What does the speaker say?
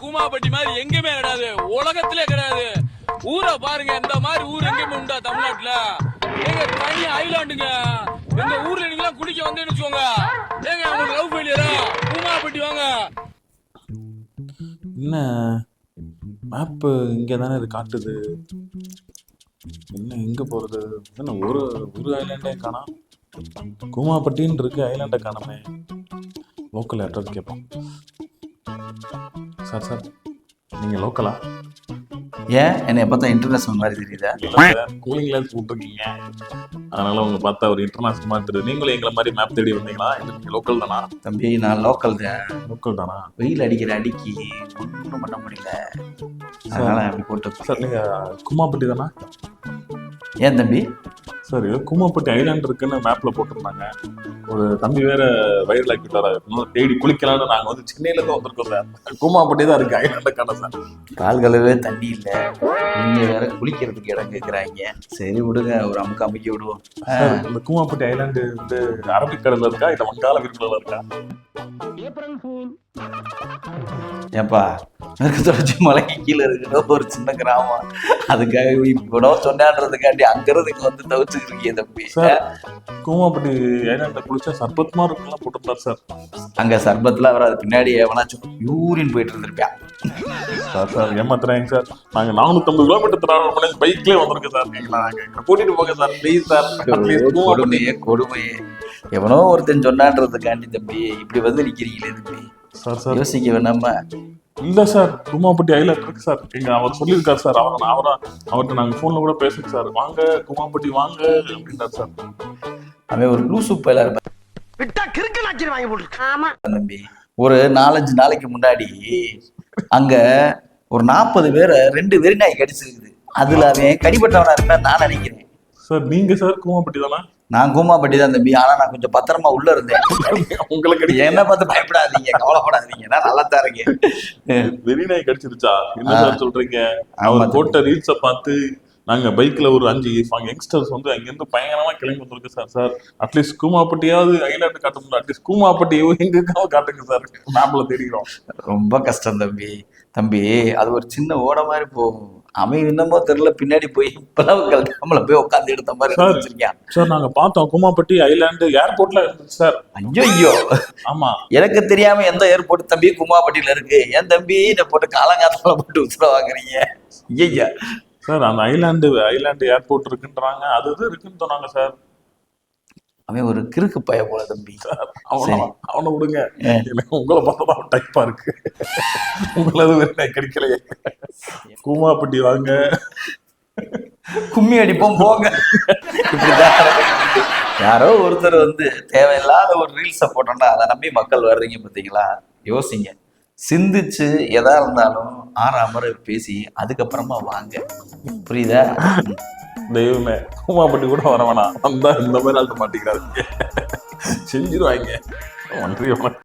கூமாப்பட்டி மாதிரி எங்கேயுமே கிடையாது. உலகத்திலே கிடையாது. ஊரை பாருங்க இந்த மாதிரி ஊர் எங்கேயுமே உண்டா தமிழ்நாட்டுல? எங்க தனி ஐலாண்டுங்க எங்க ஊர்ல நீங்க குடிக்க வந்தேன்னு வச்சுக்கோங்க. ஏங்க உங்களுக்கு லவ் ஃபெயிலியரா கூமாப்பட்டி வாங்க. என்ன? மேப்பு இங்கே தானே இது காட்டுது. என்ன எங்கே போகிறது என்ன ஒரு ஒரு ஐலாண்டே காணாம் கூமாப்பட்டின்னு இருக்கு ஐலாண்டை காணமே. லோக்கல் அட்ரஸ் கேட்போம் சார் சார். நீங்கள் லோக்கலா? ஏன்? என்னை பார்த்தா இன்டர்நேஷனல் மாதிரி தெரியுதா? கூலிங் கிளாஸ் போட்டிருக்கீங்க. அதனால உங்க பார்த்தா ஒரு இன்டர்நேஷனல் மாதிரி தெரியுது. நீங்களும் எங்களை மாதிரி மேப் தேடி வந்தீங்களா? இல்லை நீங்கள் லோக்கல் தானா? தம்பி நான் லோக்கல் தான். லோக்கல் தானா? வெயில் அடிக்கிற அடிக்கி ஒன்றும் பண்ண முடியல. அதனால அப்படி போட்டு சார் நீங்கள் கூமாப்பட்டி தானா? ஏன் தம்பி? சார் ஏதோ கூமாப்பட்டி ஐலாண்ட் இருக்குன்னு மேப்ல போட்டிருந்தாங்க. ஒரு தம்பி வேற வைரல் ஆக்கிட்டாரா இன்னும் தேடி குளிக்கலாம்னு நாங்க வந்து சென்னையில இருந்து வந்திருக்கோம் சார். கூமாப்பட்டி தான் இருக்கு ஐலாண்ட காண சார். கால் கழுவே தண்ணி இல்லை. நீங்க வேற குளிக்கிறதுக்கு இடம் கேட்குறாங்க சரி விடுங்க ஒரு அமுக்கு அமுக்கி விடுவோம். இந்த கூமாப்பட்டி ஐலாண்டு வந்து அரபிக்கடல்ல இருக்கா? இல்ல வங்காள விரிகுடால இருக்கா? ஏப்பா மேற்கு தொடர்ச்சி மலைக்கு கீழே இருக்கிற ஒரு சின்ன கிராமம். அதுக்காக இவ்வளோ சொன்னான்றதுக்காண்டி அங்கிறதுக்கு வந்து தவிச்சுக்கிறீங்க தம்பி. கூமாப்பட்டி ஐலாண்ட குளிச்சா சர்பத்மா இருக்குலாம் போட்டிருந்தார் சார். அங்க சர்பத்துல வராது பின்னாடி எவனாச்சும் யூரின் போயிட்டு இருந்திருப்பான் சார் சார் ஏமாத்துறாங்க சார். நாங்க நானூத்தம்பது கிலோமீட்டர் டிராவல் பண்ணி பைக்லயே வந்திருக்கோம் சார். எங்களை நாங்க கூட்டிட்டு போங்க சார் ப்ளீஸ் சார். கொடுமையே கொடுமையே. எவனோ ஒருத்தன் சொன்னான்றதுக்காண்டி தம்பி இப்படி வந்து நிக்கிறீங்களே தம்பி. Sir sir. யோசிக்க வேணாமா? இல்ல சார் குமாப்பட்டி ஐலாண்ட் இருக்கு சார். எங்க அவர் சொல்லியிருக்காரு சார் அவர் அவரா அவர்கிட்ட நாங்க போன்ல கூட பேசுங்க சார். வாங்க குமாப்பட்டி வாங்க அப்படின்றார் சார். அவன் ஒரு ப்ளூ சூப் பயிலா இருப்பான். விட்டா கிறுக்கு நாச்சிரி வாங்கி போட்டுருக்கு தம்பி ஒரு நாலஞ்சு நாளைக்கு முன்னாடி அங்க ஒரு நாற்பது பேரை ரெண்டு வெறி நாய் கடிச்சிருக்குது அதுல அவன் கடிப்பட்டவனா இருப்பேன் நான் நினைக்கிறேன். சார் நீங்க சார் குமாப்பட்டி தானே? நான் கூமாப்பட்டி தான் தம்பி. ஆனா நான் கொஞ்சம் பத்திரமா உள்ள இருந்தேன். உங்களுக்கு என்ன பார்த்து பயப்படாதீங்க கவலைப்படாதீங்க. நான் நல்லா தான் இருக்கேன். வெறி நாய் கடிச்சிருச்சா? என்ன சொல்றீங்க? அவர். போட்ட ரீல்ஸை பார்த்து நாங்க பைக்ல ஒரு அஞ்சு யங்ஸ்டர்ஸ் வந்து அங்கிருந்து பயங்கரமா கிளம்பி வந்திருக்கு சார் சார் அட்லீஸ்ட் கூமாப்பட்டியாவது ஐலாண்டு காட்ட முடியல. அட்லீஸ்ட் கூமாப்பட்டியோ எங்களுக்காக காட்டுங்க சார் மேப்ல தெரிகிறோம். ரொம்ப கஷ்டம் தம்பி. தம்பி அது ஒரு சின்ன ஓட மாதிரி போகும். அவன் என்னமோ தெரியல பின்னாடி போய் பிளவுகள் நம்மள போய் உட்காந்து எடுத்த மாதிரி சார். வச்சிருக்கான் சார் நாங்க பார்த்தோம். கூமாப்பட்டி ஐலாண்டு ஏர்போர்ட்ல இருந்துச்சு சார் ஐயோ ஐயோ ஆமா. எனக்கு தெரியாம எந்த ஏர்போர்ட் தம்பி குமாப்பட்டியில இருக்கு? ஏன் தம்பி இதை போட்டு காலங்காத்தால போட்டு உசுர வாங்குறீங்க? ஐயா சார் அந்த ஐலாண்டு ஐலாண்டு ஏர்போர்ட் இருக்குன்றாங்க. அது இது இருக்குன்னு சொன்னாங்க சார். அவன் ஒரு கிறுக்கு பய போல தம்பி. அவனை. அவனை விடுங்க. எனக்கு உங்களை பார்த்தா தான் டைப்பா இருக்கு. உங்களது வேற கிடைக்கலையே. கூமாப்பட்டி வாங்க. கும்மி அடிப்போம் போங்க. யாரோ ஒருத்தர் வந்து தேவையில்லாத ஒரு ரீல்ஸை போட்டோம்னா அதை நம்பி மக்கள் வர்றீங்க பார்த்தீங்களா? யோசிங்க. சிந்திச்சு எதா இருந்தாலும் ஆறாமற பேசி அதுக்கப்புறமா வாங்க. புரியுதா? தெய்வமே கூமாப்பட்டி கூட வர வேணாம். வந்தா இந்த மாதிரி ஆள்ட்ட மாட்டிக்கிறாரு செஞ்சிருவாங்க. நன்றி வணக்கம்